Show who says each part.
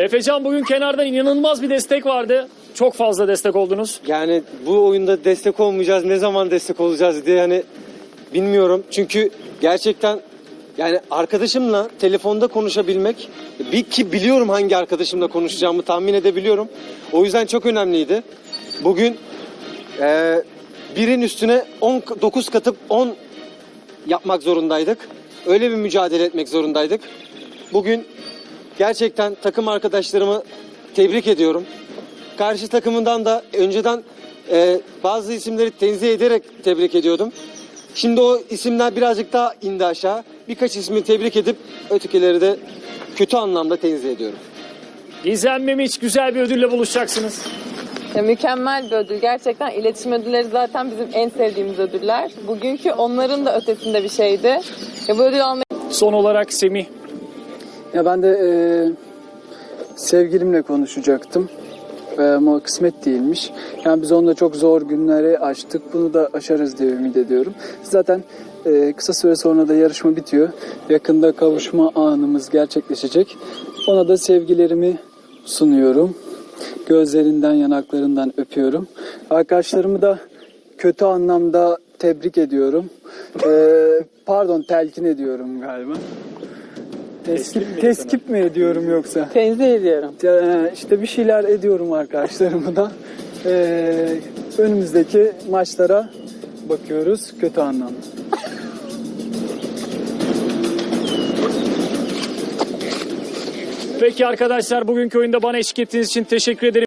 Speaker 1: Efecan bugün kenardan inanılmaz bir destek vardı. Çok fazla destek oldunuz.
Speaker 2: Yani bu oyunda destek olmayacağız, ne zaman destek olacağız diye yani bilmiyorum. Çünkü gerçekten yani arkadaşımla telefonda konuşabilmek, bir ki biliyorum hangi arkadaşımla konuşacağımı tahmin edebiliyorum. O yüzden çok önemliydi. Bugün eee, birin üstüne 19 katıp 10 yapmak zorundaydık. Öyle bir mücadele etmek zorundaydık. Bugün gerçekten takım arkadaşlarımı tebrik ediyorum. Karşı takımından da önceden e, bazı isimleri tenzih ederek tebrik ediyordum. Şimdi o isimler birazcık daha indi aşağı. Birkaç ismi tebrik edip ötekileri de kötü anlamda tenzih ediyorum.
Speaker 1: Gizem Memiç güzel bir ödülle buluşacaksınız.
Speaker 3: Ya, mükemmel bir ödül. Gerçekten iletişim ödülleri zaten bizim en sevdiğimiz ödüller. Bugünkü onların da ötesinde bir şeydi. Ya, bu ödül almayı
Speaker 1: Son olarak Semih.
Speaker 4: Ya ben de e, sevgilimle konuşacaktım. E, ama kısmet değilmiş. Yani biz onunla çok zor günleri açtık. Bunu da aşarız diye ümit ediyorum. Zaten e, kısa süre sonra da yarışma bitiyor. Yakında kavuşma anımız gerçekleşecek. Ona da sevgilerimi sunuyorum. Gözlerinden, yanaklarından öpüyorum. Arkadaşlarımı da kötü anlamda tebrik ediyorum. E, pardon, telkin ediyorum galiba. Teskip, teskip mi ediyorum yoksa?
Speaker 3: tenzih ediyorum.
Speaker 4: Ya, işte bir şeyler ediyorum arkadaşlarımı da. Ee, önümüzdeki maçlara bakıyoruz kötü anlamda.
Speaker 1: Peki arkadaşlar bugünkü oyunda bana eşlik ettiğiniz için teşekkür ederim.